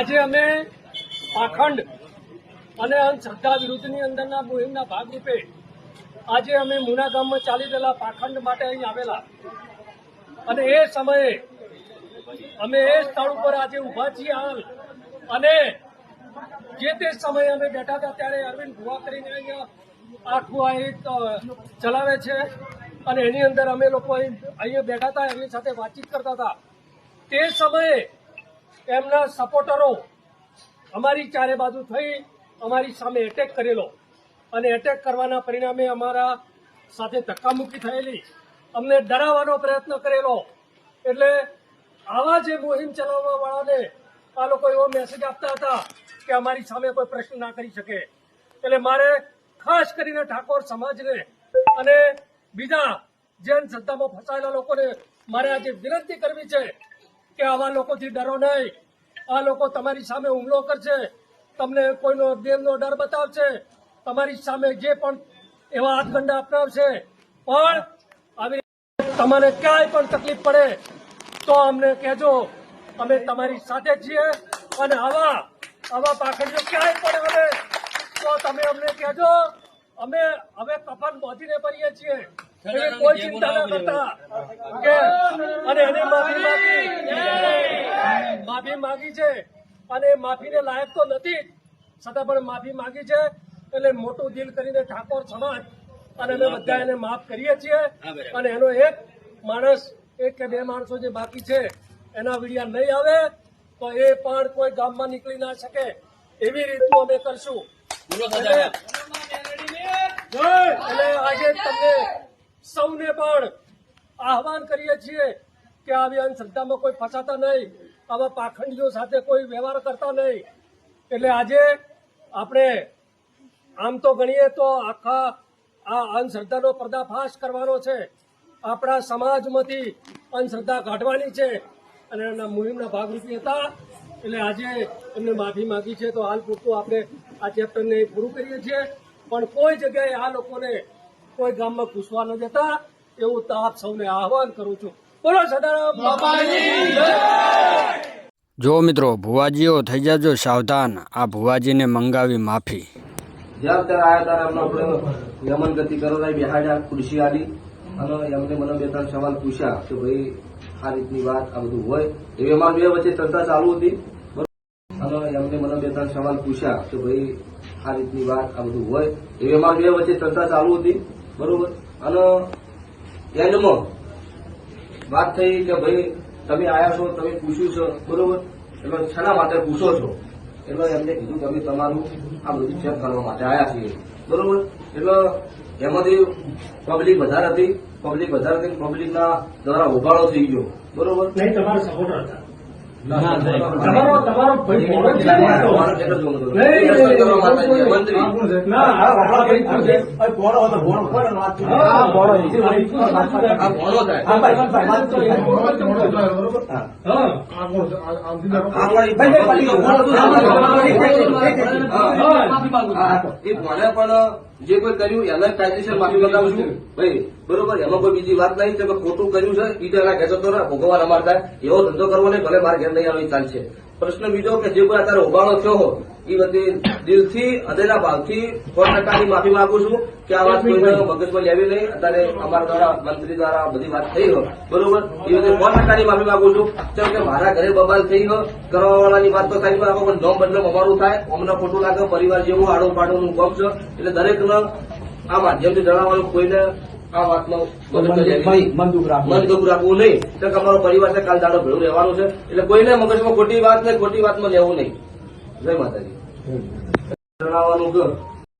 આજે અમે પાખંડ અને અંધશ્રદ્ધા વિરુદ્ધની અંદરના મુહિમના ભાગરૂપે આજે અમે મુના ગામમાં ચાલી રહેલા પાખંડ માટે અહીં આવેલા. અને એ સમયે અમે એ સ્થળ ઉપર આજે ઊભા છીએ હાલ. અને જે તે સમયે અમે બેઠા હતા ત્યારે અરવિંદ ભુવા કરીને અહીંયા આખું આ એક ચલાવે છે. અને એની અંદર અમે લોકો અહીં, અહીંયા બેઠા હતા, એમની સાથે વાતચીત કરતા હતા. તે સમયે એમના સપોર્ટરો અમારી ચારે બાજુ થઈ અમારી સામે એટેક કરેલો. અને એટેક કરવાના પરિણામે અમારા સાથે ધક્કામુક્કી થયેલી. અમને ડરાવવાનો પ્રયત્ન કરેલો. એટલે આવા જે મુહિમ ચલાવવા વાળાને આ લોકો એવો મેસેજ આપતા હતા કે અમારી સામે કોઈ પ્રશ્ન ના કરી શકે. એટલે મારે ખાસ કરીને ઠાકોર સમાજને અને બીજા જૈન શ્રદ્ધામાં ફસાયેલા લોકોને મારે આજે વિનંતી કરવી છે કે આવા લોકોથી ડરો નહીં. આ લોકો તમારી સામે હુમલો કરશે. તમને કોઈનો દેવનો ડર બતાવશે. તમારી સામે જે પણ એવા હાથગંડા અપનાવશે. પણ આવી તમારે ક્યાંય પણ તકલીફ પડે, તો અમને કહેજો, અમે તમારી સાથે છીએ અને આવા આવા પાખંડીઓ ક્યાંય પણ આવે, તો તમે અમને કહેજો, અમે હવે કફન બોધીને ભરીએ છીએ. એવી કોઈ ચિંતા ના કરતા. કે અને એની માફી માગી. માફી માગી છે. અને માફીને લાયક તો નથી. છતાં પણ માફી માગી છે. એટલે મોટું દિલ કરીને ઠાકોર સમાજ અને અમે બધા એને માફ કરીએ છીએ. અને એનો એક માણસ એક કે બે માણસો જે બાકી છે એના વિડિયા નહીં આવે તો એ પણ કોઈ ગામમાં નીકળી ના શકે. એવી રીતનું અમે કરશું. એટલે આજે તમને સૌને પણ આહવાન કરીએ છીએ કે આવી અંધશ્રદ્ધામાં કોઈ ફસાતા નહીં, આવા પાખંડીઓ સાથે કોઈ વ્યવહાર કરતા નહીં. એટલે આજે આપણે આમ તો ગણીએ તો આખા આ અંધશ્રદ્ધાનો પર્દાફાશ કરવાનો છે. આપણા સમાજમાંથી અંધશ્રદ્ધા કાઢવાની છે અને એના મુહિમના ભાગરૂપી હતા. એટલે આજે એમને માફી માગી છે તો હાલ પૂરતું આપણે આ ચેપ્ટરને પૂરું કરીએ છીએ. પણ કોઈ જગ્યાએ આ લોકોને કોઈ ગામમાં ઘૂસવા ન જતા એવું તો આપ સૌને આહવાન કરું છું. બોલો સદારામ જો મિત્રો ભુવાજીઓ થઈ જાજો સાવધાન. આ ભુવાજીને મંગાવી માફી. જ્યાં ત્યારે આયા ત્યારે આપણે યમન ગતિ કરવા બેહાડ્યા ખુરશી આડી. અને એમને મને બે ત્રણ સવાલ પૂછ્યા કે ભાઈ આ રીતની વાત આ બધું હોય. એવી અમારી બે વચ્ચે ચર્ચા ચાલુ હતી? અને એમને મને બે ત્રણ સવાલ પૂછ્યા કે ભાઈ આ રીતની વાત આ બધું હોય. એવી અમારી બે વચ્ચે ચર્ચા ચાલુ હતી. બરોબર? અને એન્ડમાં વાત થઈ કે ભાઈ, તમે આવ્યા છો, તમે પૂછ્યું છો, બરોબર? એટલે શાના માટે પૂછો છો? એટલે એમને કીધું કે અમે તમારું આ બધું ચેક કરવા માટે આવ્યા છીએ. બરોબર? એટલે એમાંથી પબ્લિક વધારે હતી પબ્લિક વધારે હતી પબ્લિકના દ્વારા ઉભાળો થઈ ગયો. બરોબર? નહીં, તમારો સપોર્ટર હતા. તમારો તમારો પણ જે કોઈ કર્યું, એને કાયદેસર માફી મંગાવું છું. ભાઈ, બરોબર? એમાં કોઈ બીજી વાત નહીં, તમે ખોટું કર્યું છે, ઈ તો એના ઘેર જતો રહે ભોગવવા અમારતા એવો ધંધો કરવો નહીં, ભલે મારે ઘેર નહીં આવે ચાલશે. પ્રશ્ન બીજો કે જે કોઈ અત્યારે ઉભાળો થયો હો એ બધી દિલથી હૃદયના ભાવથી સો ટકાની માફી માંગુ છું કે આ વાત કોઈને મગજમાં લેવી નહીં. અત્યારે અમારા દ્વારા મંત્રી દ્વારા બધી વાત થઈ હોય. બરોબર? એ બધી સો ટકાની માફી માંગુ છું. કેમ કે મારા ઘરે બબાલ થઈ ગયો કરવાવાળાની વાત તો થાય પણ પણ નોમ બદલો અમારું થાય. અમને ખોટું લાગે પરિવાર જેવું આડો પાડોનું કોમ છે. એટલે દરેકને આ માધ્યમથી જણાવવાનું કોઈને આ વાતમાં મન દુઃખ રાખવું નહીં. તો અમારો પરિવાર છે કાલ દાડો ભેળું રહેવાનું છે. એટલે કોઈને મગજમાં ખોટી વાત નહીં ખોટી વાતમાં લેવું નહીં. જય માતાજી. જણાવવાનું કે